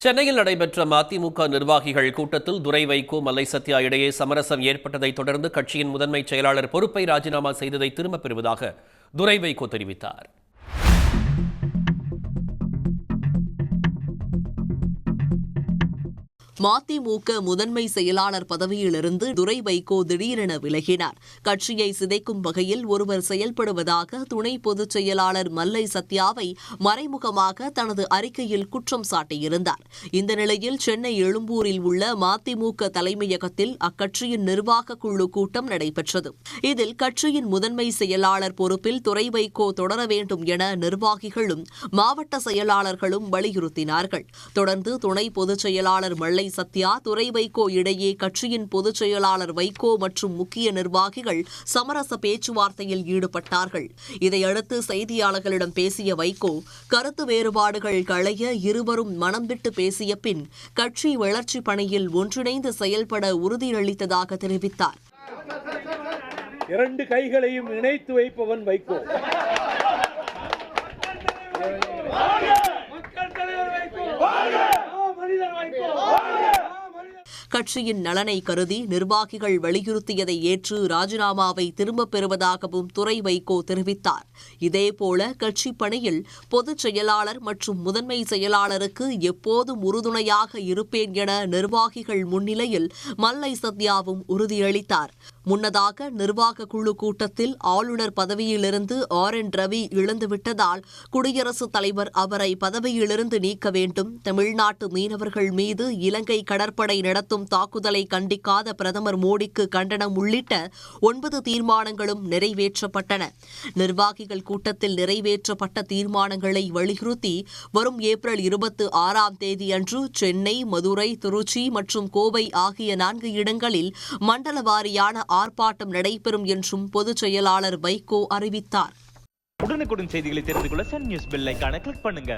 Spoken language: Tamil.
சென்னையில் நடைபெற்ற மதிமுக நிர்வாகிகள் கூட்டத்தில் துரை வைகோ மல்லை சத்யா இடையே சமரசம் ஏற்பட்டதை தொடர்ந்து கட்சியின் முதன்மை செயலாளர் பொறுப்பை ராஜினாமா செய்ததை திரும்பப் பெறுவதாக துரை வைகோ தெரிவித்தார். மதிமுக முதன்மை செயலாளர் பதவியிலிருந்து துரை வைகோ திடீரென விலகினார். கட்சியை சிதைக்கும் வகையில் ஒருவர் செயல்படுவதாக துணை பொதுச் செயலாளர் மல்லை சத்யாவை மறைமுகமாக தனது அறிக்கையில் குற்றம் சாட்டியிருந்தார். இந்த நிலையில் சென்னை எழும்பூரில் உள்ள மதிமுக தலைமையகத்தில் அக்கட்சியின் நிர்வாக குழு கூட்டம் நடைபெற்றது. இதில் கட்சியின் முதன்மை செயலாளர் பொறுப்பில் துறை வைகோ தொடர வேண்டும் என நிர்வாகிகளும் மாவட்ட செயலாளர்களும் வலியுறுத்தினார்கள். தொடர்ந்து துணை பொதுச் செயலாளர் மல்லை சத்யா துறை வைகோ இடையே கட்சியின் பொதுச் செயலாளர் வைகோ மற்றும் முக்கிய நிர்வாகிகள் சமரச பேச்சுவார்த்தையில் ஈடுபட்டார்கள். இதையடுத்து செய்தியாளர்களிடம் பேசிய வைகோ கருத்து வேறுபாடுகள் களைய இருவரும் மனம் விட்டு பேசிய பின் கட்சி வளர்ச்சி பணியில் ஒன்றிணைந்து செயல்பட உறுதியளித்ததாக தெரிவித்தார். இரண்டு கைகளையும் இணைத்து வைப்பவன் வைகோ மக்கள் தலைவர் வைகோ மனிதர் வைகோ கட்சியின் நலனை கருதி நிர்வாகிகள் வலியுறுத்தியதை ஏற்று ராஜினாமாவை திரும்பப் பெறுவதாகவும் துறை வைகோ தெரிவித்தார். இதேபோல கட்சி பணியில் பொதுச் செயலாளர் மற்றும் முதன்மை செயலாளருக்கு எப்போதும் உறுதுணையாக இருப்பேன் என நிர்வாகிகள் முன்னிலையில் மல்லை சத்யாவும் உறுதியளித்தார். முன்னதாக நிர்வாக குழு கூட்டத்தில் ஆளுநர் பதவியிலிருந்து ஆர். என். ரவி இழந்துவிட்டதால் குடியரசுத் தலைவர் அவரை பதவியிலிருந்து நீக்க வேண்டும். தமிழ்நாட்டு மீனவர்கள் மீது இலங்கை கடற்படை நடத்தும் தாக்குதலை கண்டிக்காத பிரதமர் மோடிக்கு கண்டனம் உள்ளிட்ட ஒன்பது தீர்மானங்களும் நிறைவேற்றப்பட்டன. நிர்வாகிகள் கூட்டத்தில் நிறைவேற்றப்பட்ட தீர்மானங்களை வலியுறுத்தி வரும் ஏப்ரல் இருபத்தி ஆறாம் தேதியன்று சென்னை மதுரை திருச்சி மற்றும் கோவை ஆகிய நான்கு இடங்களில் மண்டல வாரியான ஆர்ப்பாட்டம் நடைபெறும் என்றும் பொதுச் செயலாளர் வைகோ அறிவித்தார். உடனுக்குடன் செய்திகளை தெரிந்து கொள்ள சன் நியூஸ் பெல் கிளிக் பண்ணுங்க.